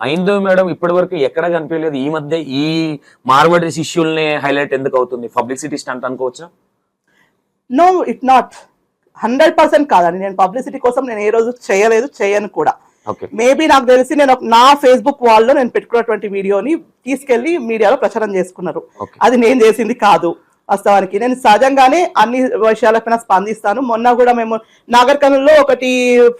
ఐందవ్ madam ఇప్పటి వరకు ఎక్కడ కనిపించలేదు. ఈ మధ్య ఈ మార్వడి శిష్యుల్ని హైలైట్ ఎందుకు అవుతుంది? పబ్లిసిటీ స్టంట్ అనుకోవచ్చా? No it not. Hundred percent కాదండి. నేను పబ్లిసిటీ కోసం నేను ఏ రోజు చేయలేదు చేయను కూడా. ఓకే. మేబీ నాకు తెలిసి నేను నా ఫేస్బుక్ వాల్లో నేను పెట్టుకున్నటువంటి వీడియోని తీసుకెళ్ళి మీడియాలో ప్రచారం చేసుకున్నారు. అది నేను చేసింది కాదు. వాస్తవానికి నేను సహజంగానే అన్ని విషయాలపైన స్పందిస్తాను. మొన్న కూడా మేము నాగర్ కర్నూలులో ఒకటి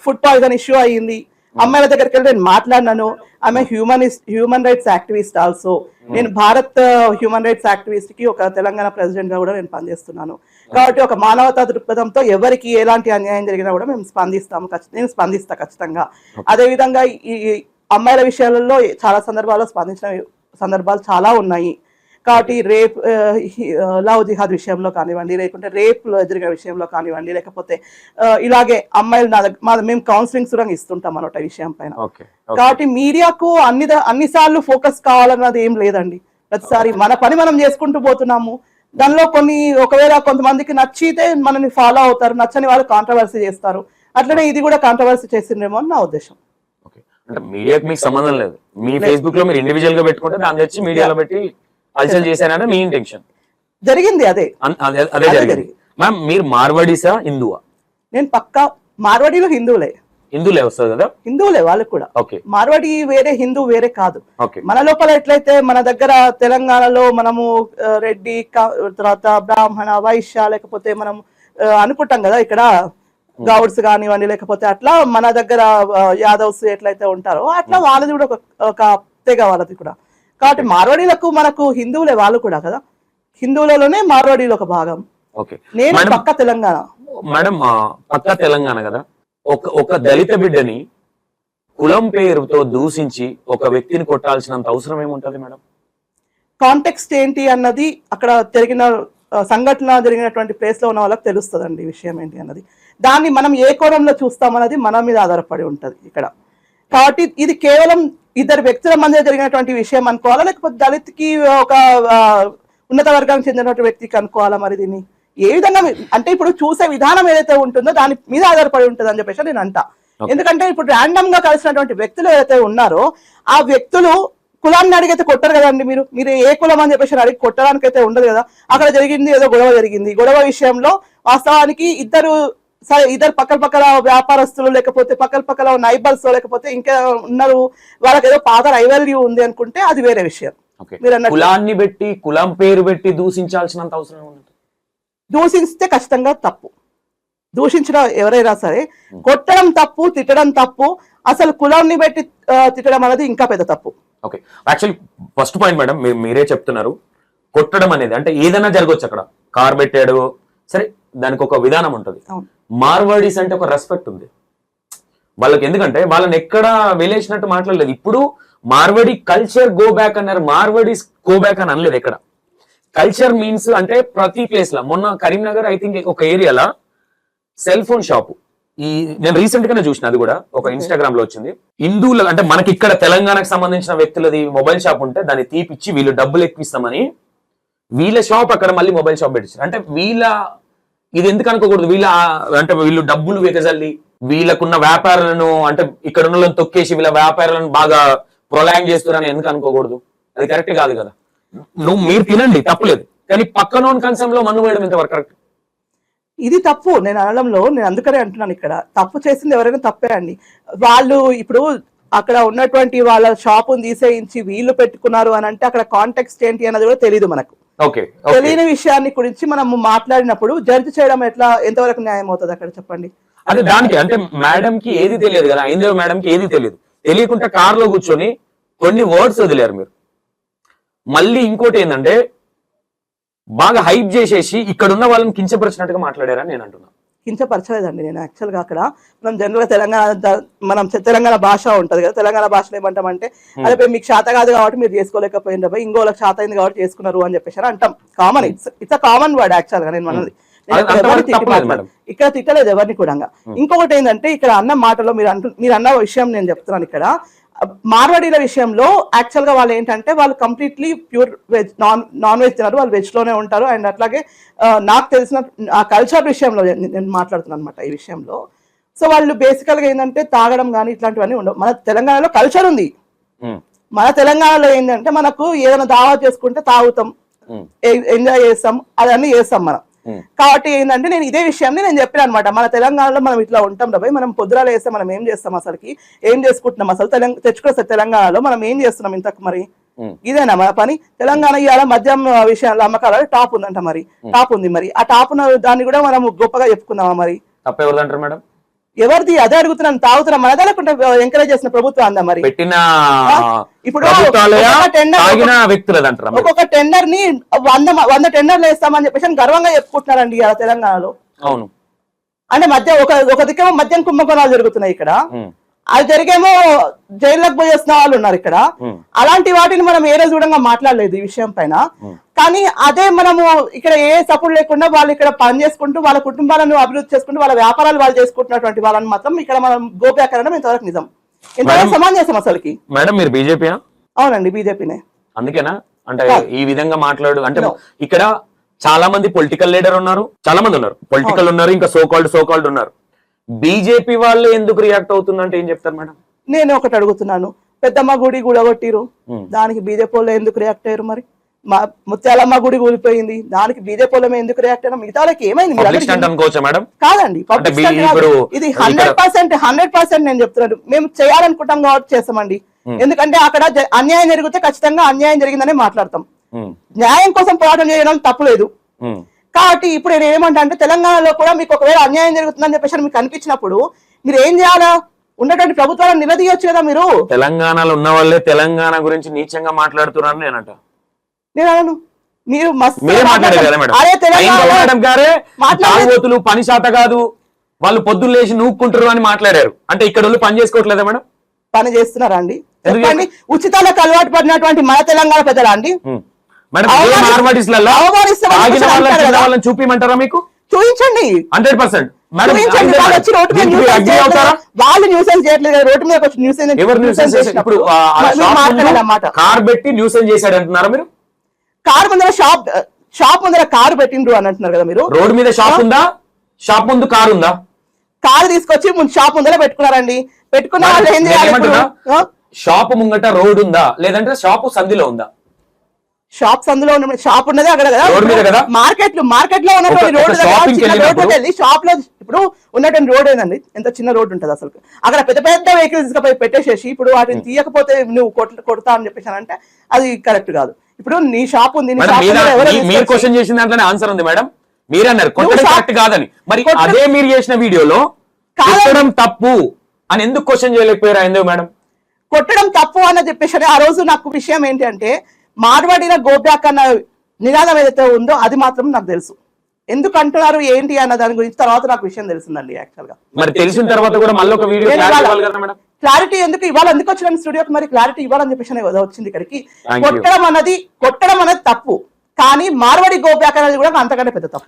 ఫుడ్ పాయిజన్ ఇష్యూ అయ్యింది. అమ్మాయిల దగ్గరికి వెళ్ళి నేను మాట్లాడినాను. ఆమె humanist human rights activist also నేను భారత్ హ్యూమన్ రైట్స్ యాక్టివిస్ట్కి ఒక తెలంగాణ ప్రెసిడెంట్గా కూడా నేను పనిచేస్తున్నాను. కాబట్టి ఒక మానవతా దృక్పథంతో ఎవరికి ఎలాంటి అన్యాయం జరిగినా కూడా మేము స్పందిస్తాము నేను స్పందిస్తా ఖచ్చితంగా. అదేవిధంగా ఈ అమ్మాయిల విషయాలలో చాలా సందర్భాల్లో స్పందించిన సందర్భాలు చాలా ఉన్నాయి. కాబట్టి రేప్ లవ్ జిహాద్ విషయంలో కానివ్వండి లేకుంటే రేప్లో ఎదిరిన విషయంలో కానివ్వండి లేకపోతే ఇలాగే అమ్మాయిలు నా మా- మేము కౌన్సిలింగ్ కూడా ఇస్తుంటాం అనమాట విషయం పైన. కాబట్టి మీడియాకు అన్ని ద- అన్ని సార్లు ఫోకస్ కావాలన్నది ఏం లేదండి. ప్రతిసారి మన పని మనం చేసుకుంటూ పోతున్నాము. దానిలో కొన్ని ఒకవేళ కొంతమందికి నచ్చితే మనని ఫాలో అవుతారు నచ్చని వాళ్ళు కాంట్రవర్సీ చేస్తారు. అట్లనే ఇది కూడా కాంట్రవర్సీ చేసిండ్రేమో అని నా ఉద్దేశం. అంటే మీడియాకి మీకు సంబంధం లేదు. మీ ఫేస్బుక్లో మీరు ఇండివిజువల్గా పెట్టుకుంటే దాన్ని తెచ్చి మీడియాలో పెట్టి అల్సల్ చేశారనే మీ ఇంటెన్షన్ జరిగింది అదే. అదే జరిగింది. మ్యామ్ మీరు మార్వాడీసా హిందువా? నేను పక్కా మార్వాడీలో హిందువులే. హిందువులే వస్తుంది కదా? హిందువులే వాళ్ళు కూడా. ఓకే. మార్వాడి వేరే హిందూ వేరే కాదు. ఓకే. మన లోపల ఎట్లయితే మన దగ్గర తెలంగాణలో మనము రెడ్డి తర్వాత బ్రాహ్మణ వైశ్య లేకపోతే మనం అనుకుంటాం కదా ఇక్కడ గౌడ్స్ కానివ్వండి లేకపోతే అట్లా మన దగ్గర యాదవ్స్ ఎట్లయితే ఉంటారో అట్లా వాళ్ళది కూడా ఒక ఒక తెగ వాళ్ళది కూడా. కాబట్టి మార్వాడీలకు మనకు హిందువులే వాళ్ళు కూడా కదా? హిందువులలోనే మార్వాడీలు ఒక భాగం. ఓకే నేను పక్క తెలంగాణ. మేడం పక్కా తెలంగాణ కదా? ఒక ఒక దళిత బిడ్డని కులం పేరుతో దూషించి ఒక వ్యక్తిని కొట్టాల్సినంత అవసరం ఏముంటది మేడం కాంటెక్స్ట్ ఏంటి అన్నది అక్కడ జరిగిన సంఘటన జరిగినటువంటి ప్లేస్లో ఉన్న వాళ్ళకి తెలుస్తుందండి ఈ విషయం ఏంటి అన్నది. దాన్ని మనం ఏ కోణంలో చూస్తామన్నది మన మీద ఆధారపడి ఉంటది ఇక్కడ. కాబట్టి ఇది కేవలం ఇద్దరు వ్యక్తుల మధ్య జరిగినటువంటి విషయం అనుకోవాలా? లేకపోతే దళిత్కి ఒక ఉన్నత వర్గానికి చెందినటువంటి వ్యక్తికి అనుకోవాలా మరి దీన్ని? ఏ విధంగా అంటే ఇప్పుడు చూసే విధానం ఏదైతే ఉంటుందో దాని మీద ఆధారపడి ఉంటుంది అని చెప్పేసి నేను అంటా. ఎందుకంటే ఇప్పుడు ర్యాండమ్గా కలిసినటువంటి వ్యక్తులు ఏదైతే ఉన్నారో ఆ వ్యక్తులు కులాన్ని అడిగితే కొట్టరు కదండి మీరు. మీరు ఏ కులం అని చెప్పేసి అడిగి కొట్టడానికి అయితే ఉండదు కదా. అక్కడ జరిగింది ఏదో గొడవ జరిగింది. గొడవ విషయంలో వాస్తవానికి ఇద్దరు సరే ఇద్దరు పక్కల పక్కల వ్యాపారస్తులు లేకపోతే పక్కల పక్కల నైబర్స్ లేకపోతే ఇంకా ఉన్నారు వాళ్ళకి ఏదో పాత రైవల్యూ ఉంది అనుకుంటే అది వేరే విషయం. కులాన్ని పెట్టి కులం పేరు పెట్టి దూషించాల్సినంత అవసరం దూషిస్తే ఖచ్చితంగా తప్పు. దూషించడం ఎవరైనా సరే కొట్టడం తప్పు తిట్టడం తప్పు అసలు కులాన్ని పెట్టి తిట్టడం అనేది ఇంకా పెద్ద తప్పు. Okay. Actually first point madam మీరు మీరే చెప్తున్నారు. కొట్టడం అనేది అంటే ఏదైనా జరగవచ్చు అక్కడ. కార్ పెట్టాడు సరే దానికి ఒక విధానం ఉంటుంది. మార్వాడీస్ అంటే ఒక రెస్పెక్ట్ ఉంది. వాళ్ళకి ఎందుకంటే వాళ్ళని ఎక్కడ వెలేసినట్టు మాట్లాడలేదు. ఇప్పుడు మార్వడి కల్చర్ గో బ్యాక్ అన్నారు. మార్వడీస్ గో బ్యాక్ అని అనలేదు ఎక్కడ. కల్చర్ మీన్స్ అంటే ప్రతి ప్లేస్లో. మొన్న కరీంనగర్ ఐ థింక్ ఒక ఏరియాలో సెల్ ఫోన్ షాప్ ఈ నేను రీసెంట్ గానే చూసిన అది కూడా. ఒక ఇన్స్టాగ్రామ్లో వచ్చింది. హిందువుల అంటే మనకి ఇక్కడ తెలంగాణకు సంబంధించిన వ్యక్తులది మొబైల్ షాప్ ఉంటే దాన్ని తీపిచ్చి వీళ్ళు డబ్బులు ఎక్కిస్తామని వీళ్ళ షాప్ అక్కడ మళ్ళీ మొబైల్ షాప్ పెట్టించారు. అంటే వీళ్ళ ఇది ఎందుకు అనుకోకూడదు? వీళ్ళ అంటే వీళ్ళు డబ్బులు వెకజల్లి వీళ్ళకున్న వ్యాపారాలను అంటే ఇక్కడ ఉన్న తొక్కేసి వీళ్ళ వ్యాపారాలను బాగా ప్రొలాంగ్ చేస్తున్నారని ఎందుకు అనుకోకూడదు? అది కరెక్ట్ కాదు కదా? నువ్వు మీరు తినండి తప్పులేదు కానీ పక్కన కంచంలో మన్ను వేయడం ఎంతవరకు కరెక్ట్? ఇది తప్పు. నేను అనడంలో నేను అందుకనే అంటున్నాను ఇక్కడ. తప్పు చేసింది ఎవరైనా తప్పే అండి. వాళ్ళు ఇప్పుడు అక్కడ ఉన్నటువంటి వాళ్ళ షాపును తీసేయించి వీళ్ళు పెట్టుకున్నారు అని అంటే అక్కడ కాంటాక్ట్స్ ఏంటి అన్నది కూడా తెలియదు మనకు. తెలియని విషయాన్ని గురించి మనం మాట్లాడినప్పుడు జడ్జి చేయడం ఎట్లా ఎంతవరకు న్యాయం అవుతుంది అక్కడ చెప్పండి? అదే దానికి అంటే మేడం కి ఏది తెలియదు కదా ఐందవ మేడం కి ఏది తెలియదు. తెలియకుండా కార్లో కూర్చొని కొన్ని వర్డ్స్ వదిలేరు మీరు. మళ్ళీ ఇంకోటి ఏంటంటే బాగా హైప్ చేసేసి ఇక్కడ ఉన్న వాళ్ళని కించపరిచినట్టుగా మాట్లాడారని నేను అంటున్నా. కించపరచలేదండి నేను యాక్చువల్గా అక్కడ. మనం జనరల్గా తెలంగాణ మనం తెలంగాణ భాష ఉంటది కదా తెలంగాణ భాషలో ఏమంటామంటే అదే మీకు శాత కాదు కాబట్టి మీరు చేసుకోలేకపోయింది పోయి ఇంకోళ్ళకి శాత అయింది కాబట్టి చేసుకున్నారు అని చెప్పేసి అంటాం. Common it's it's uh common word యాక్చువల్గా నేను మనది. ఇక్కడ తిట్టలేదు ఎవరిని కూడా ఇంకొకటి ఏంటంటే ఇక్కడ అన్న మాటలో మీరు అంటు మీరు అన్న విషయం నేను చెప్తున్నాను ఇక్కడ. మార్వాడీల విషయంలో యాక్చువల్గా వాళ్ళు ఏంటంటే వాళ్ళు completely pure veg non non veg తినరు వాళ్ళు వెజ్లోనే ఉంటారు. అండ్ అట్లాగే నాకు తెలిసిన ఆ కల్చర్ విషయంలో నేను నేను మాట్లాడుతున్నాను అనమాట ఈ విషయంలో. సో వాళ్ళు బేసికల్గా ఏంటంటే తాగడం కానీ ఇట్లాంటివన్నీ ఉండవు. మన తెలంగాణలో కల్చర్ ఉంది. మన తెలంగాణలో ఏంటంటే మనకు ఏదైనా దావా చేసుకుంటే తాగుతాం. ఎంజాయ్ చేస్తాం. అదన్నీ చేస్తాం మనం. కాబట్టి ఏంటంటే నేను ఇదే విషయాన్ని నేను చెప్పాను అనమాట మన తెలంగాణలో మనం ఇట్లా ఉంటాం రాబాయ్ మనం పొద్దురాలు వేస్తే మనం ఏం చేస్తాం అసలుకి? ఏం చేసుకుంటున్నాం అసలు? తెలంగాణ తెలంగాణలో మనం ఏం చేస్తున్నాం ఇంతకు మరి? ఉమ్. ఇదేనా మన పని? తెలంగాణ ఇవాళ మద్యం విషయాల్లో అమ్మకాలలో టాప్ ఉందంట మరి. టాప్ ఉంది మరి. ఆ టాప్ ఉన్న దాన్ని కూడా మనం గొప్పగా చెప్పుకుందామా మరి? మేడం? ఎవరిది అదే అడుగుతున్నాను తాగుతున్నాం మనదే లేకుంటే ఎంకరేజ్ చేసిన ప్రభుత్వం అందా మరి? పెట్టిన ఇప్పుడు ఒక్కొక్క టెండర్ని వంద వంద టెండర్లు వేస్తామని చెప్పేసి గర్వంగా చెప్పుకుంటున్నారండి తెలంగాణలో. అవును. అంటే మధ్య ఒక ఒక దిక్కేమో మద్యం కుంభకోణాలు జరుగుతున్నాయి ఇక్కడ. అది జరిగేమో జైల్లోకి పోయి వస్తున్న వాళ్ళు ఉన్నారు ఇక్కడ. అలాంటి వాటిని మనం ఏ రోజు కూడా మాట్లాడలేదు ఈ విషయం పైన. కానీ అదే మనము ఇక్కడ ఏ సపోర్ట్ లేకుండా వాళ్ళు ఇక్కడ పని చేసుకుంటూ వాళ్ళ కుటుంబాలను అభివృద్ధి చేసుకుంటూ వాళ్ళ వ్యాపారాలు వాళ్ళు చేసుకుంటున్నటువంటి వాళ్ళని మాత్రం ఇక్కడ మనం గోప్యాకరణం ఇంతవరకు నిజం. ఇంతవరకు సమాజం అసలుకి. మేడం మీరు బీజేపీ అవునండి బీజేపీనే. అందుకేనా? అంటే ఈ విధంగా మాట్లాడు అంటే ఇక్కడ చాలా మంది పొలిటికల్ లీడర్ ఉన్నారు చాలా మంది ఉన్నారు. పొలిటికల్ ఉన్నారు ఇంకా సో కాల్డ్ సో కాల్డ్ ఉన్నారు. బీజేపీ వాళ్ళు ఎందుకు రియాక్ట్ అవుతుందంటే ఏం చెప్తారు మేడం? నేను ఒకటి అడుగుతున్నాను. పెద్దమ్మ గుడి కూడగొట్టిరు. దానికి బీజేపీ వాళ్ళు ఎందుకు రియాక్ట్ అయ్యారు మరి? మా ముత్యాలమ్మ గుడి కూలిపోయింది. దానికి బీజేపీ వాళ్ళమే ఎందుకు రియాక్ట్ అయ్యారు మిగతా వాళ్ళకి ఏమైంది? మేడం? కాదండి ఇది హండ్రెడ్ పర్సెంట్ హండ్రెడ్ పర్సెంట్ నేను చెప్తున్నాను. మేము చేయాలనుకుంటాం కాబట్టి చేస్తామండి. ఎందుకంటే అక్కడ అన్యాయం జరిగితే ఖచ్చితంగా అన్యాయం జరిగిందనే మాట్లాడతాం. న్యాయం కోసం పోరాటం చేయడం తప్పులేదు. కాబట్టి ఇప్పుడు నేను ఏమంటా అంటే తెలంగాణలో కూడా మీకు ఒకవేళ అన్యాయం జరుగుతుందని చెప్పేసి మీకు అనిపించినప్పుడు మీరు ఏం చేయాలా? ఉన్నటువంటి ప్రభుత్వాలను నిలదీయొచ్చు కదా మీరు? తెలంగాణలో ఉన్న వాళ్ళే తెలంగాణ గురించి నీచంగా మాట్లాడుతున్నారని నేనంట. నేను అనను. మీరు మాట్లాడారు పని శాత కాదు. వాళ్ళు పొద్దున్న లేచి నూక్కుంటారు అని మాట్లాడారు. అంటే ఇక్కడ వాళ్ళు పని చేసుకోవట్లేదా మేడం? పని చేస్తున్నారా అండి? ఉచితాలకు అలవాటు పడినటువంటి మన తెలంగాణ పెద్దలా అండి. మేడం చూపిమంటారా మీకు? చూపించండి. Hundred percent. వాళ్ళు రోడ్డు న్యూసెన్స్ చేయట్లేదు రోడ్డు మీద న్యూసెన్స్ ఎవరు న్యూసెన్స్? ఇప్పుడు కార్ పెట్టి న్యూసెన్స్ చేశాడు అంటున్నారా మీరు? కారు ముందర షాప్ షాప్ ముందర కారు పెట్టిండ్రు అని అంటున్నారు కదా మీరు. రోడ్ మీద షాప్ ఉందా? షాప్ ముందు కార్ ఉందా? కారు తీసుకొచ్చి ముందు షాప్ ముందర పెట్టుకున్నారండి. పెట్టుకున్న వాళ్ళు ఏం చేయాలి? షాప్ ముంగట రోడ్ ఉందా? లేదంటే షాప్ సంధిలో ఉందా? షాప్స్ అందులో ఉన్న షాప్ ఉన్నదే అక్కడ కదా. కదా? మార్కెట్లో ఉన్నటువంటి రోడ్డు రోడ్డు వెళ్ళి షాప్లో ఇప్పుడు ఉన్నటువంటి రోడ్ ఏందండి? ఎంత చిన్న రోడ్ ఉంటుంది అసలు అక్కడ పెద్ద పెద్ద వెహికల్స్ పెట్టేసేసి ఇప్పుడు వాటిని తీయకపోతే నువ్వు కొడతా అని చెప్పేసి అంటే అది కరెక్ట్ కాదు. ఇప్పుడు నీ షాప్ ఉంది మీరు క్వశ్చన్ చేసిన దాంట్లోనే ఆన్సర్ ఉంది మేడం. మీరు అన్నారు కొట్టడం కరెక్ట్ కాదని. మరి అదే మీరు చేసిన వీడియోలో. కొట్టడం తప్పు అని ఎందుకు క్వశ్చన్ చేయలేకపోయారా ఎందుకు మేడం? కొట్టడం తప్పు అని చెప్పేసి ఆ రోజు నాకు విషయం ఏంటి మార్వాడిన గోబ్యాక్ అన్న నినాదం ఏదైతే ఉందో అది మాత్రం నాకు తెలుసు. ఎందుకు అంటున్నారు ఏంటి అన్న దాని గురించి తర్వాత నాకు విషయం తెలిసిందండి యాక్చువల్గా. మరి తెలిసిన తర్వాత కూడా మళ్ళీ ఒక వీడియో నేను క్లారిటీ ఎందుకు ఇవాళ ఎందుకు వచ్చిన స్టూడియోకి మరి క్లారిటీ ఇవ్వాలని చెప్పేసి వచ్చింది ఇక్కడికి. కొట్టడం అన్నది కొట్టడం అనేది తప్పు. కానీ మార్వాడి గోబ్యాక్ అనేది కూడా అంతకంటే పెద్ద తప్పు.